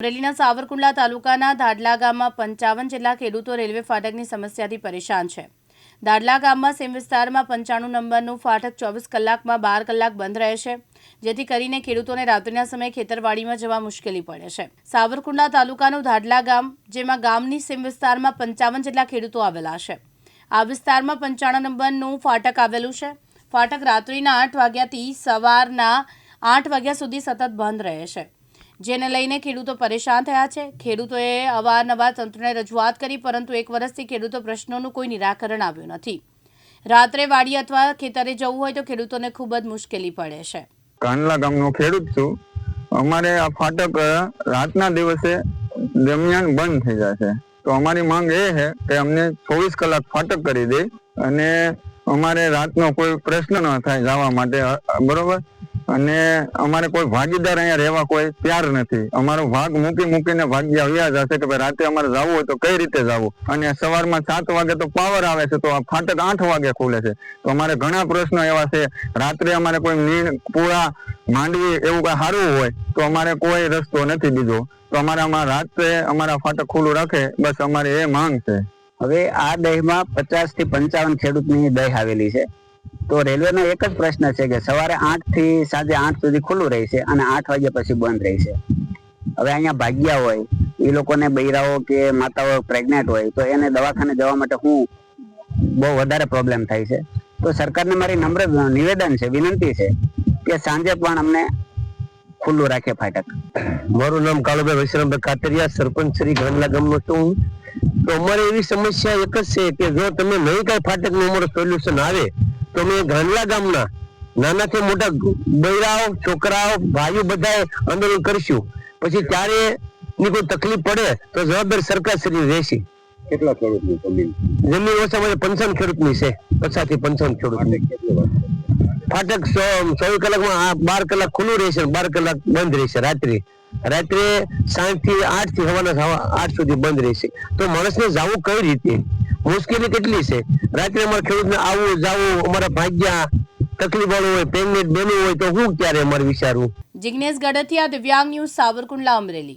અમરેલીના સાવરકુંડલા તાલુકાના દાડલા ગામમાં પંચાવન જેટલા ખેડૂતો રેલવે ફાટકની સમસ્યાથી પરેશાન છે. દાડલા ગામમાં સીમ વિસ્તારમાં પંચાણું નંબરનું ફાટક ચોવીસ કલાકમાં બાર કલાક બંધ રહે છે, જેથી કરીને ખેડૂતોને રાત્રિના સમયે ખેતરવાડીમાં જવા મુશ્કેલી પડે છે. સાવરકુંડલા તાલુકાનું દાડલા ગામ, જેમાં ગામની સીમ વિસ્તારમાં પંચાવન જેટલા ખેડૂતો આવેલા છે. આ વિસ્તારમાં પંચાણું નંબરનું ફાટક આવેલું છે. ફાટક રાત્રિના આઠ વાગ્યાથી સવારના આઠ વાગ્યા સુધી સતત બંધ રહે છે. જેને લઈને ખેડૂતો પરેશાન થયા છે. ખેડૂતોએ અવારનવાર તંત્રને રજૂઆત કરી, પરંતુ એક વર્ષથી ખેડૂતો પ્રશ્નોનું કોઈ નિરાકરણ આવ્યું નથી. રાત્રે વાડી અથવા ખેતરે જવું હોય તો ખેડૂતોને ખૂબ જ મુશ્કેલી પડે છે. કાંડલા ગામનો ખેડૂત છું. અમારે આ ફાટક રાતના દિવસે દરમિયાન બંધ થઈ જાય છે. તો અમારી માંગ એ છે કે અમને ચોવીસ કલાક ફાટક કરી દે અને અમારે રાતનો કોઈ પ્રશ્ન ન થાય જવા માટે. બરોબર? અને અમારે કોઈ ભાગીદાર અહીંયા રહેવા કોઈ તૈયાર નથી. અમારો ભાગ મૂકી મૂકીને ભાગ્ય વ્યાજ હશે કે ભાઈ રાતે અમારે જવું હોય તો કઈ રીતે જવું? અને સવારમાં સાત વાગે તો પાવર આવે છે તો આ ફાટક આઠ વાગે ખુલે છે. તો અમારે ઘણા પ્રશ્નો એવા છે. રાત્રે અમારે કોઈ મીણ, પૂળા, માંડવી એવું કઈ સારું હોય તો અમારે કોઈ રસ્તો નથી બીજો. તો અમારે આમાં રાત્રે અમારા ફાટક ખુલ્લું રાખે, બસ અમારી એ માંગ છે. હવે આ દહીમાં પચાસથી પંચાવન ખેડૂતની દહીં આવેલી છે. તો રેલવેનો એક જ પ્રશ્ન છે કે સવારે આઠથી સાંજે આઠ સુધી ખુલ્લું રહેશે અને આઠ વાગ્યા પછી બંધ રહેશે હવે અહીંયા ભાગ્યા હોય, એ લોકોને બૈરાઓ કે માતાઓ પ્રેગ્નેન્ટ હોય, તો એને દવાખાને જવા માટે હું બહુ વધારે પ્રોબ્લેમ થાય છે. તો સરકારને મારી નમ્ર નિવેદન છે, વિનંતી છે કે સાંજે પણ અમને ખુલ્લું રાખે ફાટક. મારું નામ કાળુભાઈ વૈશ્રામભાઈ કાતરિયા, સરપંચ શ્રી ગાંડલા ગામનો છું તો અમારે એવી સમસ્યા એક જ છે કે જો તમે નહીં કઈ ફાટકનું અમારું સોલ્યુશન આવે તો અમે ગાંડલા ગામના નાનાથી મોટા બૈરાઓ છોકરાઓ ભાઈઓ બધા આંદોલન કરશું. પછી ત્યારે ની કોઈ તકલીફ પડે તો જવાબદાર સરકાર શ્રી રહેશે. કેટલા ખેડૂતની જમીન? જમીન ઓછામાં પંચાવન ખેડૂતની છે. પચાસથી પંચાવન ખેડૂત ફાટક ચોવીસ કલાકમાં બાર કલાક ખુલ્લું રહેશે બાર કલાક બંધ રહેશે રાત્રે. રાત્રે સાંજથી આઠથી સવારના સવા આઠ સુધી બંધ રહેશે. તો માણસને જવું કઈ રીતે? મુશ્કેલી કેટલી છે? રાત્રે અમારે ખેડૂતને આવવું, જવું, અમારા ભાગ્યા તકલીફ વાળું હોય પેમેન્ટ બેનું હોય તો હું ક્યારે અમારે વિચારવું જિગ્નેશ ગડથિયા દિવ્યાંગ ન્યૂઝ, સાવરકુંડલા અમરેલી.